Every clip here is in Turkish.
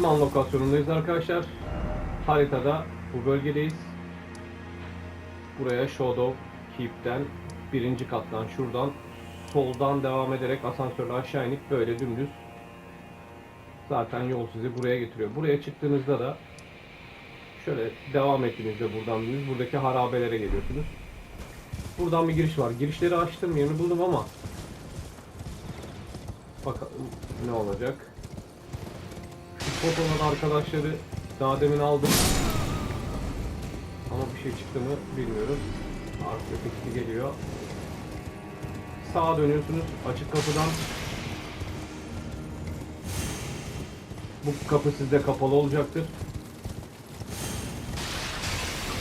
Talisman lokasyonundayız arkadaşlar. Haritada bu bölgedeyiz. Buraya Shadow Keep'ten birinci kattan şuradan soldan devam ederek asansörle aşağı inip böyle dümdüz zaten yol sizi buraya getiriyor. Buraya çıktığınızda da şöyle devam ettiğinizde buradan dümdüz buradaki harabelere geliyorsunuz. Buradan bir giriş var. Girişleri açtım yerini buldum ama bakalım ne olacak. Şu pot olan arkadaşları daha demin aldım. Ama bir şey çıktı mı bilmiyorum. Artık ötekisi geliyor. Sağa dönüyorsunuz açık kapıdan. Bu kapı sizde kapalı olacaktır.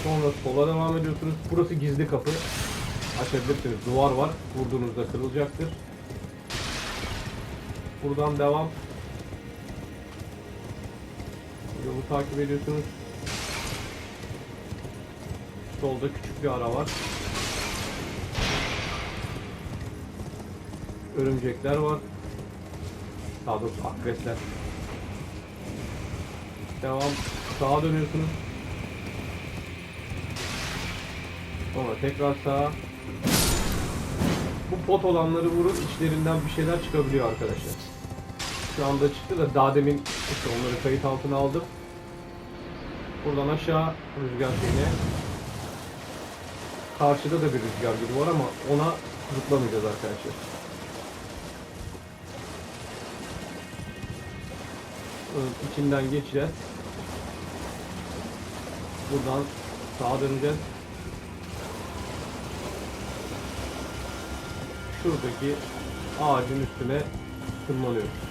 Sonra sola devam ediyorsunuz. Burası gizli kapı. Açabilirsiniz. Duvar var. Vurduğunuzda kırılacaktır. Buradan devam. Takip ediyorsunuz. Solda küçük bir ara var. Örümcekler var. Daha doğrusu akresler. Devam. Sağa dönüyorsunuz. Sonra tekrar sağa. Bu pot olanları vurun içlerinden bir şeyler çıkabiliyor arkadaşlar. Şu anda çıktı da daha demin işte onları kayıt altına aldım. Buradan aşağı rüzgar şeyine. Karşıda da bir rüzgar gibi var ama ona zıplamayacağız arkadaşlar. Onun içinden geçeceğiz. Buradan sağa döneceğiz. Şuradaki ağacın üstüne tırmanıyoruz.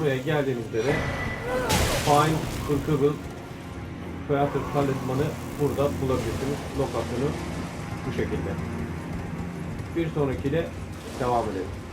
Buraya geldiğinizde de Fine Irkıbıl Theater talismanı burada bulabilirsiniz. Lokasyonu bu şekilde. Bir sonrakiyle devam edelim.